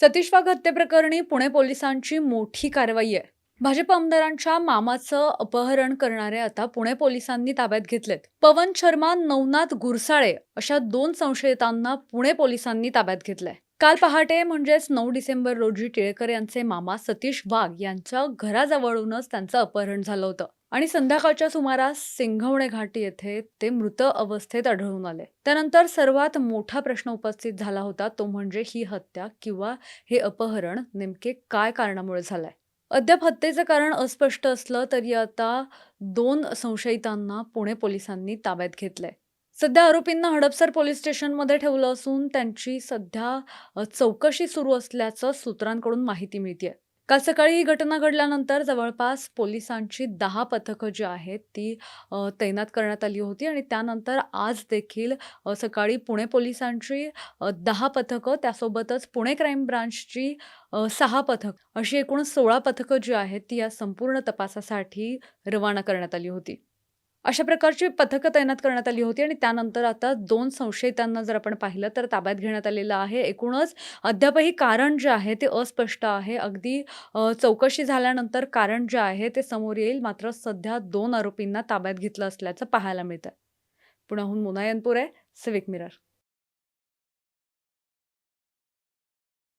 सतीश वाघ हत्येप्रकरणी पुणे पोलिसांची मोठी कारवाई आहे. भाजप आमदारांच्या मामाचं अपहरण करणारे आता पुणे पोलिसांनी ताब्यात घेतलेत. पवन शर्मा नवनाथ गुरसाळे अशा दोन संशयितांना पुणे पोलिसांनी ताब्यात घेतलंय. काल पहाटे म्हणजेच नऊ डिसेंबर रोजी टिळेकर यांचे मामा सतीश वाघ यांच्या घराजवळूनच त्यांचं अपहरण झालं होतं. आणि संध्याकाळच्या सुमारास सिंघवणे घाटी येथे ते मृत अवस्थेत आढळून आले. त्यानंतर सर्वात मोठा प्रश्न उपस्थित झाला होता तो म्हणजे ही हत्या किंवा हे अपहरण नेमके काय कारणामुळे झालंय? अद्याप हत्येचं कारण अस्पष्ट असलं तरी आता दोन संशयितांना पुणे पोलिसांनी ताब्यात घेतलंय. सध्या आरोपींना हडपसर पोलीस स्टेशनमध्ये ठेवलं असून त्यांची सध्या चौकशी सुरू असल्याचं सूत्रांकडून माहिती मिळते काल सकाळी ही घटना घडल्यानंतर जवळपास पोलिसांची दहा पथकं जी आहेत ती तैनात करण्यात आली होती आणि त्यानंतर आज देखील सकाळी पुणे पोलिसांची दहा पथकं त्यासोबतच पुणे क्राईम ब्रांचची सहा पथक अशी एकूण सोळा पथकं जी आहेत ती या संपूर्ण तपासासाठी रवाना करण्यात आली होती. अशा प्रकारची पथकं तैनात करण्यात आली होती आणि त्यानंतर आता दोन संशयितांना जर आपण पाहिलं तर ताब्यात घेण्यात आलेलं आहे. एकूणच अद्यापही कारण जे आहे ते अस्पष्ट आहे. अगदी चौकशी झाल्यानंतर कारण जे आहे ते समोर येईल. मात्र सध्या दोन आरोपींना ताब्यात घेतलं असल्याचं पाहायला मिळतं पुण्याहून मुनायनपूर आहे सिविक मिरर